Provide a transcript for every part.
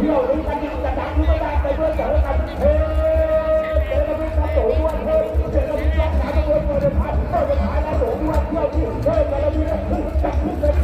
เที่ยวนี้กันยิ่งจะดังที่ไม่ได้ไปด้วยเจอกันเฮ้เจอกันที่กระโดดด้วยเฮ้เจอกันที่รักขาตัวตัวเดินผ่านเดินผ่านแล้วโดดด้วยเที่ยวที่เฮ้กันแล้วมีเรื่องจับขึ้นเลย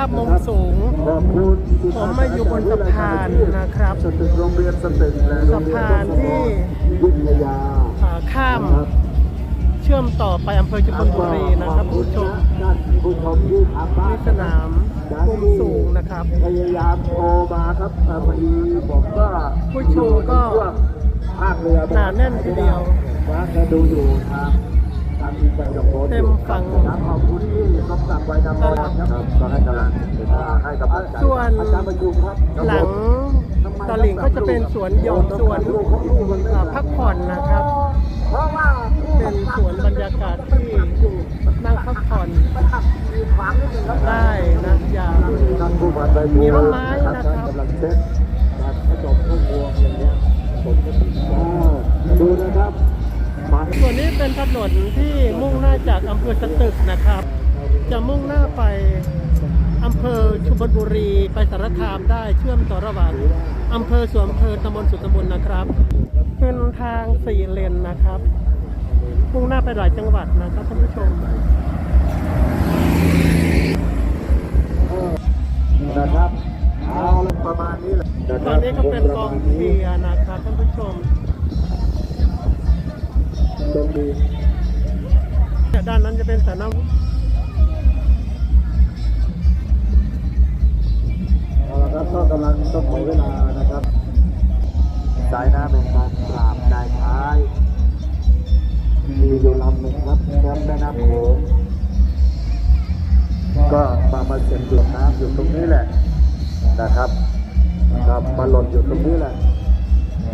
าพมุมสูงขอบคุณผมมาอยู่บนสะพานนะครับสตึกโรงเรียนสตึกและโรงเรียสะพานที่วิทยาอ่าข้ามครับเชื่อมต่อไปอำเภอชุมพลบุรีนะครับผู้ชมท่านผู้ชมที่ทางบ้านนี่สนามมุมสูงนะครับพยายามโทรมาครับอ่าพอดีผมก็ผู้ชมก็ช่วงภาคเรือหนาแน่นทีเดียวว่าจะดูอยู่ทางทางอินเตอร์โพสต์ เต็มฝั่งครับขอบคุณที่สมศักดิ์ไว้ดำรงครับก็ให้กำลังให้กำลังใจส่วนอาจารย์ประชุมครับหลังตลิ่งก็จะเป็นสวนหย่อมสวนอ่าพักผ่อนนะครับเพราะว่าเป็นสวนบรรยากาศที่นั่งพักผ่อนมีขวางนิดนึงครับได้นะอย่าท่านผู้พันไปมีต้นไม้นะครับ นนี้เป็นถนนที่มุ่งหน้าจากอำเภอสตึกนะครับ จะมุ่งหน้าไปอำเภอชุมพลบุรีไปสารคามได้เชื่อมต่อระหว่างอำเภอสวนอำเภอตำบลสุตำบลนะครับ เป็นทางสี่เลนนะครับ มุ่งหน้าไปหลายจังหวัดนะครับท่านผู้ชมนะครับเอาประมาณนี้แหละตอนนี้ก็เป็นกองเชียร์นะครับท่านผู้ชม ตรงดีด้านนั้นจะเป็นสนามเอาละครับก็กำลังต้องขอเวลานะครับสายน้ำเป็นการปราบนายท้ายมีอยู่ลำหนึ่งครับแคมป์แม่น้ำโขงก็มามาเสียบหยดน้ำอยู่ตรงนี้แหละนะครับครับมาหล่นอยู่ตรงนี้แหละ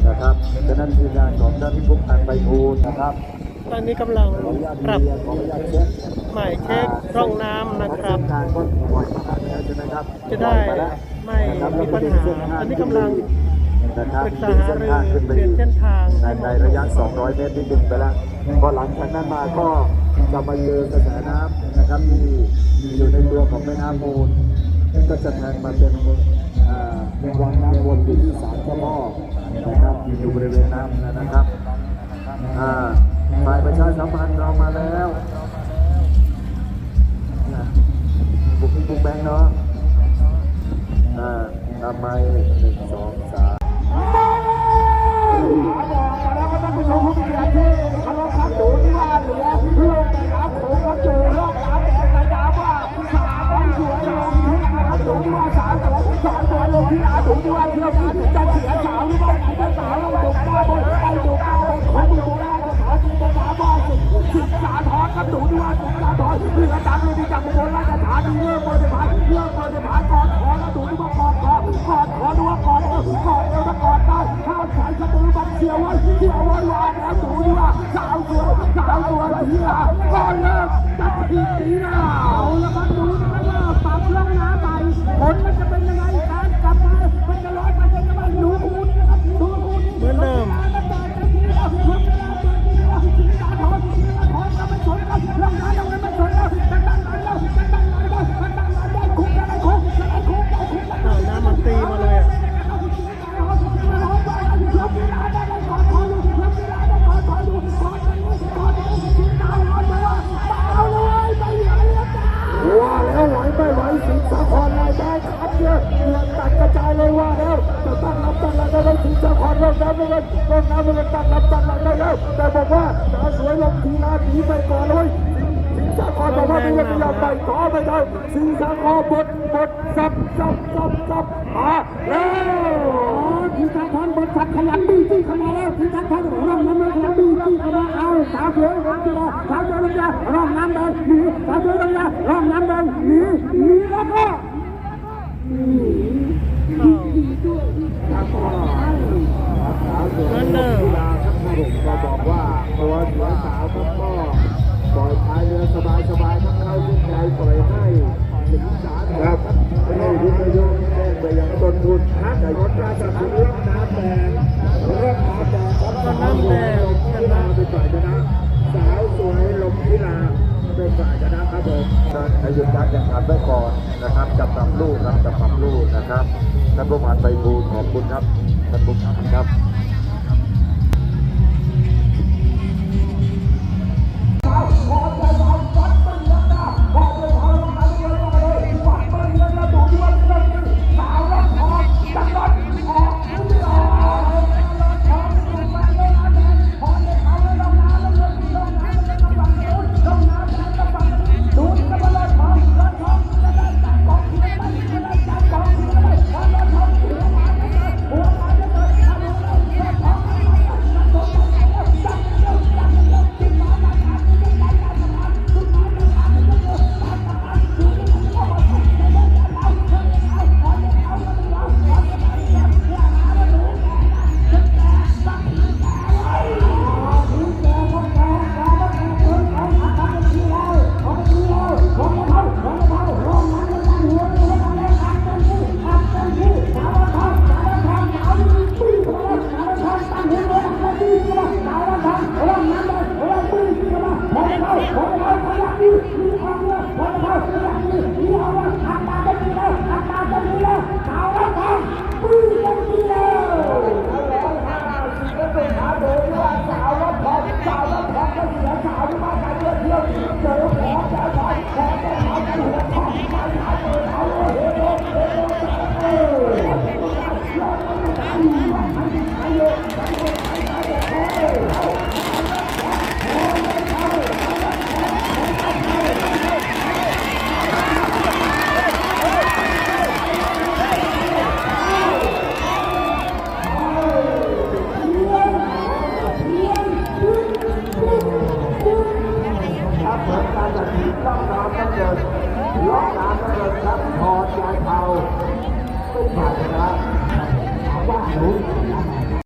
นะครับฉะนั้นทีมงานของท่านผู้พันไปทูลนะครับ ตอนนี้กำลังขออนุญาตปรับเรียนขออนุญาตเช็คหมายเช็คร่องน้ำนะครับเส้ทางก็ปล่อยมาแล้วใช่ไหมครับจะได้ปล่อยาแล้วไม่นะครับมีปัญหาอันนี้กำลังนะครับปรึกษาดึงหาเส้นรือทางขึ้นไปเปลี่ยนเส้นทางในในระยะ 200 เมตรที่ดึงไปแล้วพอหลังจากนั้นมาก็จะมาเจอกระแสน้ำนะครับที่อยู่ในตัวของแม่น้ำมูลก็จะแทงมาเป็นอ่า วังน้ำวนอยู่ที่ศาลเจ้าพ่อนะครับอยู่บริเวณน้ำนะครับอ่าฝ่ายประชาสัมพันธ์เรา รงที่อาถุงที่ว่าที่เาพูดจันเสียสาวหรือว่จันทสาวเราถูกก้าวบนไปถูกก้าวบนของดูแลกระถาจีนกาบ้าสิสิสาทอนกับหนูที่ว่าสิสาทอเรือจักรเลยที่จักรบนราชฐานีเรื่องบนสะานเรื่องบนสะานกอดคอแล้วหนูที่ว่ากอดคอกอดคอดูว่อดเอเอวแล้อดได้ข้าวสากระตือบันเชียวไว้เชียวไว้วาแล้วหนูที่ว่าสาวสวยสาวสวยเฮียก่อนเลิกจันทร์ เหลือตัดกระจายเลยว่าแล้วจะตั้งรับตั้งหลักได้สิงสาครลงน้ำเลยลงน้ำเลยตั้งรับตั้งหลักได้แล้วแต่บอกว่าสาวสวยลงทีลาหนีไปก่อนเลยสิงสาครบอกว่าไม่ยอมไม่ยอมไปขอไม่ได้สิงสาครบดบดสับสับสับสับมาแล้วทีมชาติทอนบทสัตว์ขยันดีที่เข้ามาแล้วทีมชาติทอนร่องน้ำมันขยันดีที่เข้ามาเอาสาวสวยลงกีฬาสาวสวยลงกีฬาร่องน้ำแดงหนีสาวสวยลงกีฬาร่องน้ำแดงหนีหนีแล้ว ก็เหมือนเดิมกีฬาครับผมก็บอกว่าตัวเสือสาวครับก็ปล่อยพายเรือสบายสบายครับเข้าที่ใจปล่อยให้สิงสาครับไม่วิทยุแจ้งไปยังต้นทุนฮักรถราชบุรีน้ำแดงรถน้ำแดงรัก็น้ำแดงชกีฬานะเป็นฝ่ายชนะสาวสวยลมกีฬา เป็นฝ่ายชนะครับผมให้หยุดการแข่งขันไว้ก่อนนะครับจับตับลูกครับจับตับลูกนะครับท่านผู้มานไปบูขอบคุณครับท่านผู้ชมครับ